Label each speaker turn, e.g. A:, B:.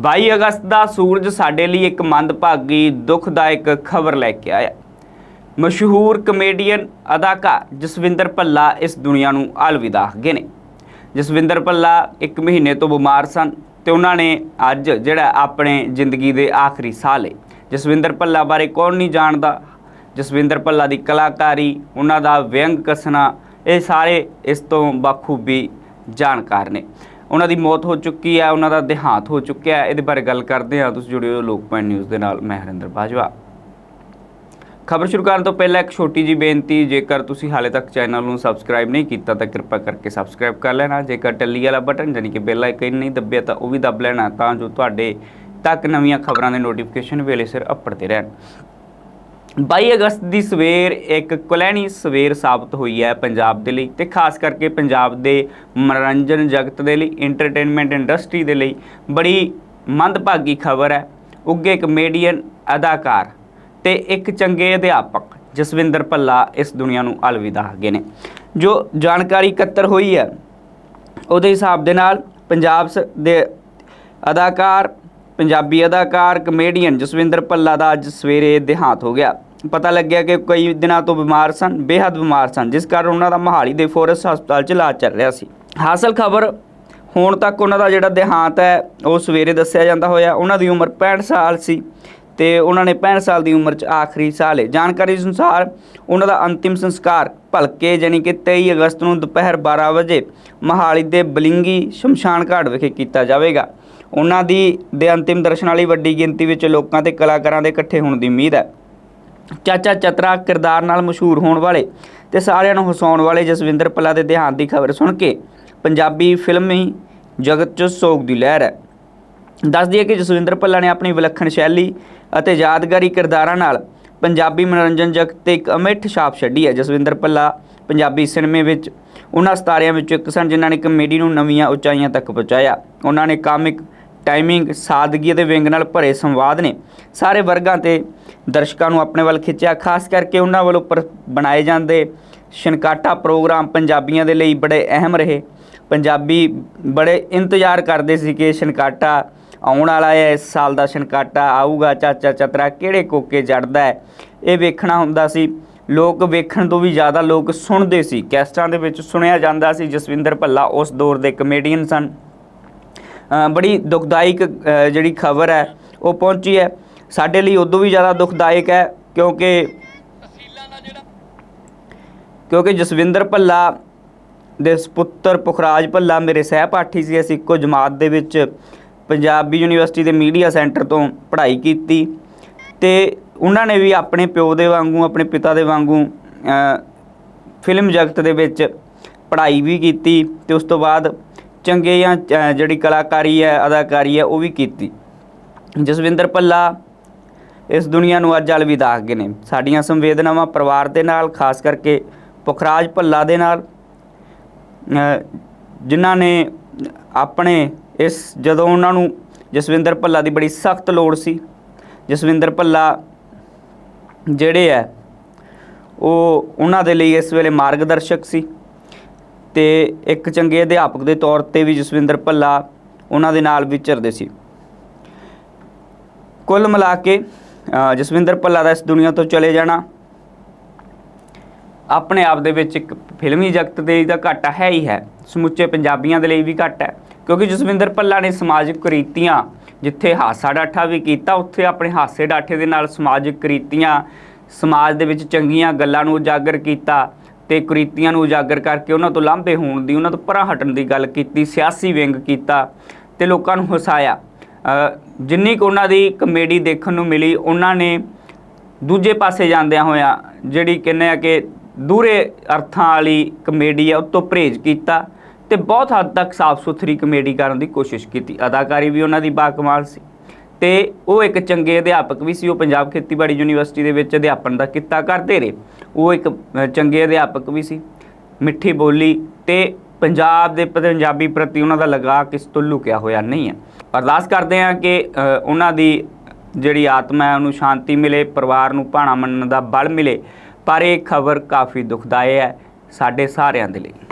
A: 22 ਅਗਸਤ ਦਾ ਸੂਰਜ ਸਾਡੇ ਲਈ ਇੱਕ ਮੰਦਭਾਗੀ, ਦੁਖਦਾਇਕ ਖਬਰ ਲੈ ਕੇ ਆਇਆ। ਮਸ਼ਹੂਰ ਕਮੇਡੀਅਨ, ਅਦਾਕਾਰ ਜਸਵਿੰਦਰ ਭੱਲਾ ਇਸ ਦੁਨੀਆ ਨੂੰ ਅਲਵਿਦਾ ਗਏ ਨੇ। ਜਸਵਿੰਦਰ ਭੱਲਾ ਇੱਕ ਮਹੀਨੇ ਤੋਂ ਬਿਮਾਰ ਸਨ ਤੇ ਉਹਨਾਂ ਨੇ ਅੱਜ ਜਿਹੜਾ ਆਪਣੇ ਜ਼ਿੰਦਗੀ ਦੇ ਆਖਰੀ ਸਾਹ ਲਏ। ਜਸਵਿੰਦਰ ਭੱਲਾ ਬਾਰੇ ਕੌਣ ਨਹੀਂ ਜਾਣਦਾ? ਜਸਵਿੰਦਰ ਭੱਲਾ ਦੀ ਕਲਾਕਾਰੀ, ਉਹਨਾਂ ਦਾ ਵਿਅੰਗ ਕਸਣਾ, ਇਹ ਸਾਰੇ ਇਸ ਤੋਂ ਬਖੂਬੀ ਜਾਣਕਾਰ ਨੇ। ਉਹਨਾਂ ਦੀ ਮੌਤ ਹੋ ਚੁੱਕੀ ਹੈ ਉਹਨਾਂ ਦਾ ਦੇਹਾਂਤ ਹੋ ਚੁੱਕਿਆ ਹੈ ਇਹਦੇ ਬਾਰੇ ਗੱਲ ਕਰਦੇ ਹਾਂ। ਤੁਸੀਂ ਜੁੜਿਓ ਲੋਕਪਾਲ ਨਿਊਜ਼ ਦੇ ਨਾਲ। ਮੈਂ ਹਰਿੰਦਰ ਬਾਜਵਾ। ਖਬਰ ਸ਼ੁਰੂ ਕਰਨ ਤੋਂ ਪਹਿਲਾਂ ਇੱਕ ਛੋਟੀ ਜੀ ਬੇਨਤੀ, ਜੇਕਰ ਤੁਸੀਂ ਹਾਲੇ ਤੱਕ ਚੈਨਲ ਨੂੰ ਸਬਸਕ੍ਰਾਈਬ ਨਹੀਂ ਕੀਤਾ, ਤਾਂ ਕਿਰਪਾ ਕਰਕੇ ਸਬਸਕ੍ਰਾਈਬ ਕਰ ਲੈਣਾ। ਜੇਕਰ ਟੱਲੀ ਵਾਲਾ ਬਟਨ, ਯਾਨੀ ਕਿ ਬੈਲ ਆਈਕਨ ਨਹੀਂ ਦੱਬਿਆ, ਤਾਂ ਉਹ ਵੀ ਦੱਬ ਲੈਣਾ, ਤਾਂ ਜੋ ਤੁਹਾਡੇ ਤੱਕ ਨਵੀਆਂ ਖਬਰਾਂ ਦੇ ਨੋਟੀਫਿਕੇਸ਼ਨ ਵੇਲੇ ਸਿਰ ਅੱਪੜਦੇ ਰਹਿਣ। 22 ਅਗਸਤ ਦੀ ਸਵੇਰ ਇੱਕ ਕੁਲੈਣੀ ਸਵੇਰ ਸਾਬਤ ਹੋਈ ਹੈ ਪੰਜਾਬ ਦੇ ਲਈ ਤੇ ਖਾਸ ਕਰਕੇ ਪੰਜਾਬ ਦੇ ਮਨੋਰੰਜਨ ਜਗਤ ਦੇ ਲਈ ਐਂਟਰਟੇਨਮੈਂਟ ਇੰਡਸਟਰੀ ਦੇ ਲਈ ਬੜੀ ਮੰਦਭਾਗੀ ਖਬਰ ਹੈ। ਉੱਗੇ ਕਮੇਡੀਅਨ ਅਦਾਕਾਰ ਤੇ ਇੱਕ ਚੰਗੇ ਅਧਿਆਪਕ ਜਸਵਿੰਦਰ ਭੱਲਾ ਇਸ ਦੁਨੀਆ ਨੂੰ ਅਲਵਿਦਾ ਗਏ ਨੇ। ਜੋ ਜਾਣਕਾਰੀ ਇਕੱਤਰ ਹੋਈ ਹੈ, ਉਹਦੇ ਹਿਸਾਬ ਦੇ ਨਾਲ ਪੰਜਾਬ ਸ- ਦੇ ਅਦਾਕਾਰ, ਪੰਜਾਬੀ ਅਦਾਕਾਰ ਕਮੇਡੀਅਨ ਜਸਵਿੰਦਰ ਭੱਲਾ ਦਾ ਅੱਜ ਸਵੇਰੇ ਦੇਹਾਂਤ ਹੋ ਗਿਆ। ਪਤਾ ਲੱਗਿਆ ਕਿ ਕਈ ਦਿਨਾਂ ਤੋਂ ਬਿਮਾਰ ਸਨ, ਬੇਹੱਦ ਬਿਮਾਰ ਸਨ, ਜਿਸ ਕਾਰਨ ਉਹਨਾਂ ਦਾ ਮਹਾਲੀ ਦੇ ਫੋਰਸ ਹਸਪਤਾਲ 'ਚ ਇਲਾਜ ਚੱਲ ਰਿਹਾ ਸੀ। ਹਾਸਲ ਖਬਰ ਹੁਣ ਤੱਕ ਉਹਨਾਂ ਦਾ ਜਿਹੜਾ ਦੇਹਾਂਤ ਹੈ, ਉਹ ਸਵੇਰੇ ਦੱਸਿਆ ਜਾਂਦਾ ਹੋਇਆ, ਉਹਨਾਂ ਦੀ ਉਮਰ 65 ਸਾਲ ਸੀ ਤੇ ਉਹਨਾਂ ਨੇ 65 ਸਾਲ ਦੀ ਉਮਰ 'ਚ ਆਖਰੀ ਸਾਹ ਲਏ ਜਾਣਕਾਰੀ ਅਨੁਸਾਰ ਉਹਨਾਂ ਦਾ ਅੰਤਿਮ ਸੰਸਕਾਰ ਭਲਕੇ ਯਾਨੀ ਕਿ 23 ਅਗਸਤ ਨੂੰ ਦੁਪਹਿਰ 12 ਵਜੇ ਮਹਾਲੀ ਦੇ ਬਲਿੰਗੀ ਸ਼ਮਸ਼ਾਨ ਘਾਟ ਵਿਖੇ ਕੀਤਾ ਜਾਵੇਗਾ। ਉਹਨਾਂ ਦੀ ਦੇ ਅੰਤਿਮ ਦਰਸ਼ਨ ਵਾਲੀ ਵੱਡੀ ਗਿਣਤੀ ਵਿੱਚ ਲੋਕਾਂ ਤੇ ਕਲਾਕਾਰਾਂ ਦੇ ਇਕੱਠੇ ਹੋਣ ਦੀ ਉਮੀਦ ਹੈ। ਚਾਚਾ ਚਤਰਾ ਕਿਰਦਾਰ ਨਾਲ ਮਸ਼ਹੂਰ ਹੋਣ ਵਾਲੇ ਤੇ ਸਾਰਿਆਂ ਨੂੰ ਹਸਾਉਣ ਵਾਲੇ ਜਸਵਿੰਦਰ ਭੱਲਾ ਦੇ ਦੇਹਾਂਤ ਦੀ ਖਬਰ ਸੁਣ ਕੇ ਪੰਜਾਬੀ ਫਿਲਮੀ ਜਗਤ 'ਚ ਸੋਗ ਦੀ ਲਹਿਰ ਹੈ। ਦੱਸ ਦਈਏ ਕਿ ਜਸਵਿੰਦਰ ਭੱਲਾ ਨੇ ਆਪਣੀ ਵਿਲੱਖਣ ਸ਼ੈਲੀ ਅਤੇ ਯਾਦਗਾਰੀ ਕਿਰਦਾਰਾਂ ਨਾਲ ਪੰਜਾਬੀ ਮਨੋਰੰਜਨ ਜਗਤ ਤੇ ਇੱਕ ਅਮਿੱਠ ਛਾਪ ਛੱਡੀ ਹੈ। ਜਸਵਿੰਦਰ ਭੱਲਾ ਪੰਜਾਬੀ ਸਿਨੇਮੇ ਵਿੱਚ ਉਹਨਾਂ ਸਤਾਰਿਆਂ ਵਿੱਚੋਂ ਇੱਕ ਸਨ ਜਿਨ੍ਹਾਂ ਨੇ ਕਮੇਡੀ ਨੂੰ ਨਵੀਆਂ ਉਚਾਈਆਂ ਤੱਕ ਪਹੁੰਚਾਇਆ। ਉਹਨਾਂ ਨੇ ਕਾਮਿਕ ਟਾਈਮਿੰਗ, ਸਾਦਗੀ ਅਤੇ ਵਿੰਗ ਨਾਲ ਭਰੇ ਸੰਵਾਦ ਨੇ ਸਾਰੇ ਵਰਗਾਂ ਤੇ ਦਰਸ਼ਕਾਂ ਨੂੰ ਆਪਣੇ ਵੱਲ ਖਿੱਚਿਆ, ਖਾਸ ਕਰਕੇ ਉਹਨਾਂ ਵੱਲੋਂ ਪਰ ਬਣਾਏ ਜਾਂਦੇ ਸ਼ਨਕਾਟਾ ਪ੍ਰੋਗਰਾਮ ਪੰਜਾਬੀਆਂ ਦੇ ਲਈ ਬੜੇ ਅਹਿਮ ਰਹੇ। ਪੰਜਾਬੀ ਬੜੇ ਇੰਤਜ਼ਾਰ ਕਰਦੇ ਸੀ ਕਿ ਸ਼ਨਕਾਟਾ ਆਉਣ ਵਾਲਾ ਹੈ, ਇਸ ਸਾਲ ਦਾ ਸ਼ਨਕਾਟਾ ਆਊਗਾ, ਚਾਚਾ ਚਤਰਾ ਕਿਹੜੇ ਕੋਕੇ ਜੜਦਾ ਹੈ? ਇਹ ਵੇਖਣਾ ਹੁੰਦਾ ਸੀ। ਲੋਕ ਵੇਖਣ ਤੋਂ ਵੀ ਜ਼ਿਆਦਾ ਲੋਕ ਸੁਣਦੇ ਸੀ। ਕੈਸਟਾਂ ਦੇ ਵਿੱਚ ਸੁਣਿਆ ਜਾਂਦਾ ਸੀ, ਜਸਵਿੰਦਰ ਭੱਲਾ ਉਸ ਦੌਰ ਦੇ ਕਮੇਡੀਅਨ ਸਨ। ਬੜੀ ਦੁਖਦਾਇਕ ਜਿਹੜੀ ਖਬਰ ਹੈ, ਉਹ ਪਹੁੰਚੀ ਹੈ। ਸਾਡੇ ਲਈ ਉਦੋਂ ਵੀ ਜ਼ਿਆਦਾ ਦੁਖਦਾਇਕ ਹੈ ਕਿਉਂਕਿ ਕਿਉਂਕਿ ਜਸਵਿੰਦਰ ਭੱਲਾ ਦੇ ਸੁਪੁੱਤਰ ਪੁਖਰਾਜ ਭੱਲਾ ਮੇਰੇ ਸਹਿਪਾਠੀ ਸੀ। ਅਸੀਂ ਇੱਕੋ ਜਮਾਤ ਦੇ ਵਿੱਚ ਪੰਜਾਬੀ ਯੂਨੀਵਰਸਿਟੀ ਦੇ ਮੀਡੀਆ ਸੈਂਟਰ ਤੋਂ ਪੜ੍ਹਾਈ ਕੀਤੀ ਤੇ ਉਹਨਾਂ ਨੇ ਵੀ ਆਪਣੇ ਪਿਓ ਦੇ ਵਾਂਗੂ, ਆਪਣੇ ਪਿਤਾ ਦੇ ਵਾਂਗੂ ਫਿਲਮ ਜਗਤ ਦੇ ਵਿੱਚ ਪੜ੍ਹਾਈ ਵੀ ਕੀਤੀ ਤੇ ਉਸ ਤੋਂ ਬਾਅਦ ਚੰਗੇ ਜਾਂ ਜਿਹੜੀ ਕਲਾਕਾਰੀ ਹੈ, ਅਦਾਕਾਰੀ ਹੈ, ਉਹ ਵੀ ਕੀਤੀ। ਜਸਵਿੰਦਰ ਭੱਲਾ ਇਸ ਦੁਨੀਆ ਨੂੰ ਅੱਜ ਅਲਵਿਦਾ ਗਏ ਨੇ। ਸਾਡੀਆਂ ਸੰਵੇਦਨਾਵਾਂ ਪਰਿਵਾਰ ਦੇ ਨਾਲ, ਖਾਸ ਕਰਕੇ ਪੁਖਰਾਜ ਭੱਲਾ ਦੇ ਨਾਲ ਜਿਨ੍ਹਾਂ ਨੇ ਆਪਣੇ ਇਸ, ਜਦੋਂ ਉਹਨਾਂ ਨੂੰ ਜਸਵਿੰਦਰ ਭੱਲਾ ਦੀ ਬੜੀ ਸਖਤ ਲੋੜ ਸੀ। ਜਸਵਿੰਦਰ ਭੱਲਾ ਜਿਹੜੇ ਹੈ, ਉਹ ਉਹਨਾਂ ਦੇ ਲਈ ਇਸ ਵੇਲੇ ਮਾਰਗਦਰਸ਼ਕ ਸੀ ਤੇ ਇੱਕ ਚੰਗੇ ਅਧਿਆਪਕ ਦੇ ਤੌਰ ਤੇ ਵੀ ਜਸਵਿੰਦਰ ਭੱਲਾ ਉਹਨਾਂ ਦੇ ਨਾਲ ਵਿਚਰਦੇ ਸੀ। ਕੁੱਲ ਮਿਲਾ ਕੇ ਜਸਵਿੰਦਰ ਭੱਲਾ ਦਾ ਇਸ ਦੁਨੀਆ ਤੋਂ ਚਲੇ ਜਾਣਾ। ਆਪਣੇ ਆਪ ਦੇ ਵਿੱਚ ਇੱਕ ਫਿਲਮੀ ਜਗਤ ਦੇ ਲਈ ਤਾਂ ਘਾਟਾ ਹੈ ਹੀ ਹੈ। ਸਮੁੱਚੇ ਪੰਜਾਬੀਆਂ ਦੇ ਲਈ ਵੀ ਘਾਟਾ ਹੈ। ਕਿਉਂਕਿ ਜਸਵਿੰਦਰ ਭੱਲਾ ਨੇ ਸਮਾਜਿਕ ਕੁਰੀਤੀਆਂ, ਜਿੱਥੇ ਹਾਸਾ ਡਾਠਾ ਵੀ ਕੀਤਾ, ਉੱਥੇ ਆਪਣੇ ਹਾਸੇ ਡਾਠੇ ਦੇ ਨਾਲ ਸਮਾਜਿਕ ਕੁਰੀਤੀਆਂ, ਸਮਾਜ ਦੇ ਵਿੱਚ ਚੰਗੀਆਂ ਗੱਲਾਂ ਨੂੰ ਉਜਾਗਰ ਕੀਤਾ ਤੇ ਕੁਰੀਤੀਆਂ ਨੂੰ ਉਜਾਗਰ ਕਰਕੇ ਉਹਨਾਂ ਤੋਂ ਲਾਂਭੇ ਹੋਣ ਦੀ, ਉਹਨਾਂ ਤੋਂ ਪਰਾਂ ਹਟਣ ਦੀ ਗੱਲ ਕੀਤੀ, ਸਿਆਸੀ ਵਿੰਗ ਕੀਤਾ ਤੇ ਲੋਕਾਂ ਨੂੰ ਹਸਾਇਆ। ਜਿੰਨੀ ਕੁ ਉਹਨਾਂ ਦੀ ਕਮੇਡੀ ਦੇਖਣ ਨੂੰ ਮਿਲੀ, ਉਹਨਾਂ ਨੇ ਦੂਜੇ ਪਾਸੇ ਜਾਂਦਿਆਂ ਹੋਇਆਂ ਜਿਹੜੀ ਕਹਿੰਦੇ ਆ ਕਿ ਦੂਰੇ ਅਰਥਾਂ ਵਾਲੀ ਕਮੇਡੀ ਆ ਉਹ ਤੋਂ ਪਰਹੇਜ਼ ਕੀਤਾ ਤੇ ਬਹੁਤ ਹੱਦ ਤੱਕ ਸਾਫ਼ ਸੁਥਰੀ ਕਮੇਡੀ ਕਰਨ ਦੀ ਕੋਸ਼ਿਸ਼ ਕੀਤੀ। ਅਦਾਕਾਰੀ ਵੀ ਉਹਨਾਂ ਦੀ ਬਾਕਮਾਲ ਸੀ ਤੇ ਉਹ ਇੱਕ ਚੰਗੇ ਅਧਿਆਪਕ ਵੀ ਸੀ, ਉਹ ਪੰਜਾਬ ਖੇਤੀਬਾੜੀ ਯੂਨੀਵਰਸਿਟੀ ਦੇ ਵਿੱਚ ਅਧਿਆਪਨ ਦਾ ਕਿੱਤਾ ਕਰਦੇ ਰਹੇ। ਉਹ ਇੱਕ ਚੰਗੇ ਅਧਿਆਪਕ ਵੀ ਸੀ, ਮਿੱਠੀ ਬੋਲੀ ਤੇ ਪੰਜਾਬ ਦੇ ਪੰਜਾਬੀ ਪ੍ਰਤੀ ਉਹਨਾਂ ਦਾ ਲਗਾਅ ਕਿਸ ਤੋਂ ਲੁਕਿਆ ਹੋਇਆ ਨਹੀਂ ਹੈ। ਅਰਦਾਸ ਕਰਦੇ ਹਾਂ ਕਿ ਉਹਨਾਂ ਦੀ ਜਿਹੜੀ ਆਤਮਾ ਹੈ, ਉਹਨੂੰ ਸ਼ਾਂਤੀ ਮਿਲੇ, ਪਰਿਵਾਰ ਨੂੰ ਭਾਣਾ ਮੰਨਣ ਦਾ ਬਲ ਮਿਲੇ। ਪਰ ਇਹ ਖਬਰ ਕਾਫੀ ਦੁਖਦਾਈ ਹੈ ਸਾਡੇ ਸਾਰਿਆਂ ਦੇ ਲਈ।